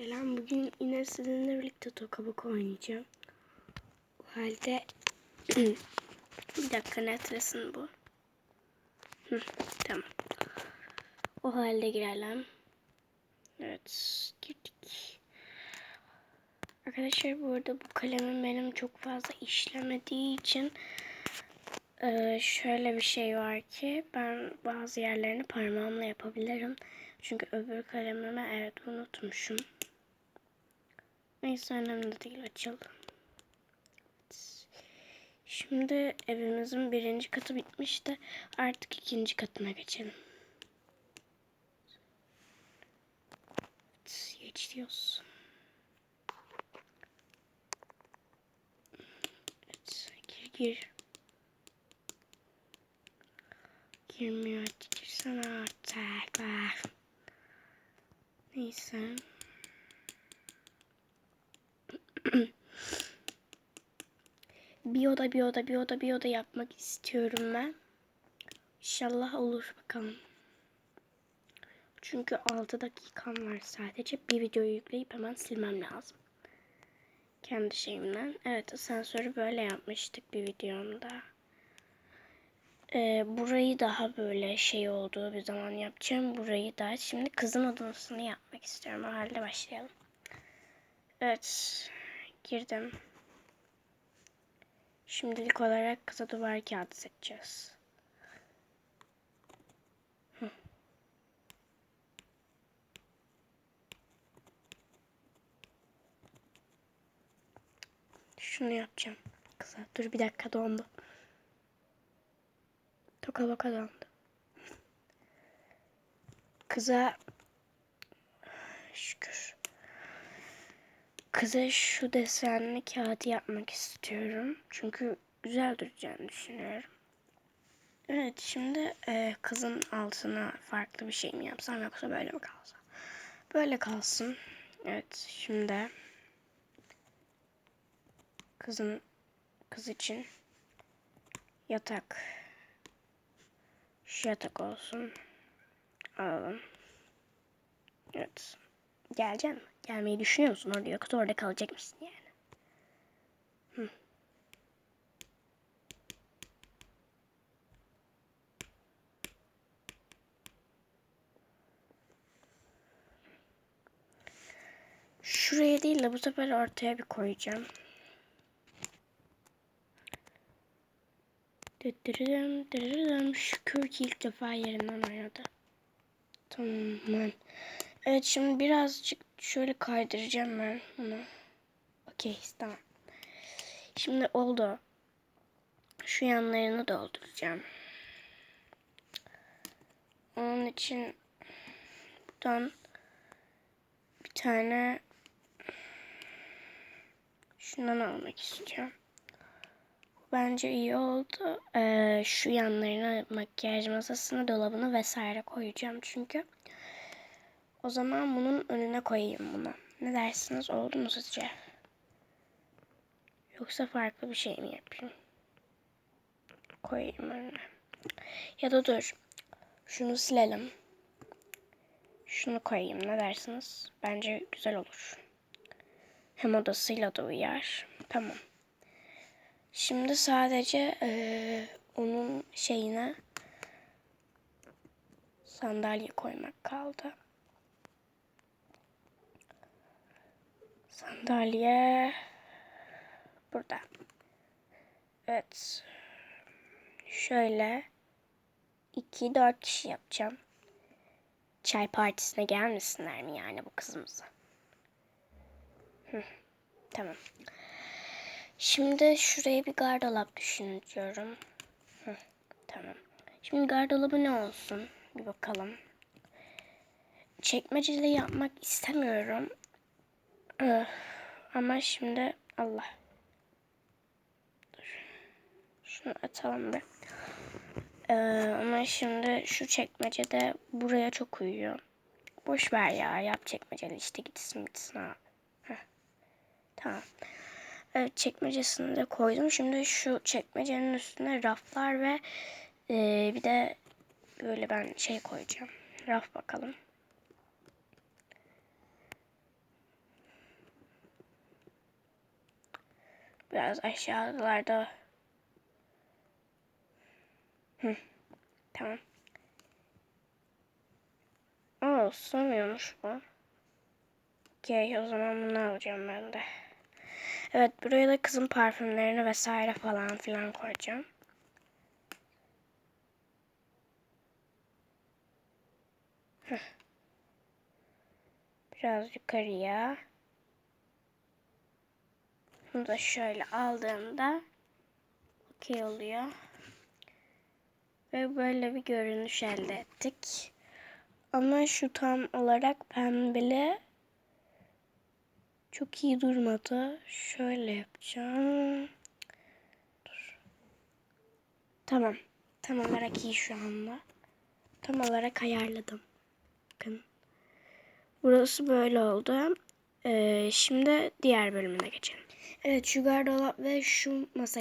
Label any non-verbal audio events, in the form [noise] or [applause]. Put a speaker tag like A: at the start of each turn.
A: Selam. Bugün yine sizinle birlikte tokabuk oynayacağım. O halde [clears throat] bir dakika netresin bu. Hı, tamam. O halde girelim. Evet girdik. Arkadaşlar bu arada bu kalemim benim çok fazla işlemediği için eee, şöyle bir şey var ki ben bazı yerlerini parmağımla yapabilirim. Çünkü öbür kalemimi evet unutmuşum. Neyse önemli değil açıldı. Şimdi evimizin birinci katı bitmişti. Artık ikinci katına geçelim. Geçiyoruz. Evet, gir gir. Girmiyor. Girsene artık. Neyse. Bir oda bir oda bir oda bir oda yapmak istiyorum ben. İnşallah olur bakalım. Çünkü 6 dakikam var sadece. Bir videoyu yükleyip hemen silmem lazım. Kendi şeyimden. Evet asansörü böyle yapmıştık bir videomda. Ee, burayı daha böyle şey olduğu bir zaman yapacağım. Burayı da şimdi kızın odasını yapmak istiyorum. O halde başlayalım. Evet. Girdim. Şimdilik olarak kısa duvar kağıdı seçeceğiz. Şunu yapacağım. Kısa. Dur bir dakika dondu. Toka boka dondu. Kıza şükür. Kıza şu desenli kağıdı yapmak istiyorum. Çünkü güzel duracağını düşünüyorum. Evet şimdi e, kızın altına farklı bir şey mi yapsam yoksa böyle mi kalsa? Böyle kalsın. Evet şimdi kızın kız için yatak şu yatak olsun. Alalım. Evet. Geleceksin mi? Gelmeyi düşünüyor musun orada yoksa orada kalacak mısın yani? Hı. Şuraya değil de bu sefer ortaya bir koyacağım. Dırırım, dırırım. Şükür ki ilk defa yerinden oynadı. Tamam. Evet şimdi birazcık şöyle kaydıracağım ben bunu. Okey tamam. Şimdi oldu. Şu yanlarını dolduracağım. Onun için buradan bir tane şundan almak istiyorum. Bence iyi oldu. Ee, şu yanlarına makyaj masasını, dolabını vesaire koyacağım çünkü. O zaman bunun önüne koyayım bunu. Ne dersiniz? Oldu mu sizce? Yoksa farklı bir şey mi yapayım? Koyayım önüne. Ya da dur. Şunu silelim. Şunu koyayım. Ne dersiniz? Bence güzel olur. Hem odasıyla da uyar. Tamam. Şimdi sadece eee, onun şeyine sandalye koymak kaldı. Sandalye burada. Evet. Şöyle 2 4 kişi yapacağım. Çay partisine gelmesinler mi yani bu kızımıza? Hı, tamam. Şimdi şuraya bir gardırop düşünüyorum. Hı, tamam. Şimdi gardırobı ne olsun? Bir bakalım. Çekmeceli yapmak istemiyorum. Öh, Ama şimdi Allah. Dur. Şunu atalım bir. Ee, ama şimdi şu çekmecede buraya çok uyuyor. Boş ver ya. Yap çekmeceli işte gitsin bitsin. Heh. Tamam. Evet çekmecesini de koydum. Şimdi şu çekmecenin üstüne raflar ve e, bir de böyle ben şey koyacağım. Raf bakalım. Biraz aşağılarda. Hı. Tamam. Aa sığmıyormuş bu. Okey o zaman bunu alacağım ben de. Evet buraya da kızın parfümlerini vesaire falan filan koyacağım. Heh. Biraz yukarıya. Bunu da şöyle aldığımda okey oluyor. Ve böyle bir görünüş elde ettik. Ama şu tam olarak pembeli çok iyi durmadı. Şöyle yapacağım. Dur. Tamam. Tam olarak iyi şu anda. Tam olarak ayarladım. Bakın. Burası böyle oldu. Ee, şimdi diğer bölümüne geçelim. Evet şu gardırop ve şu masa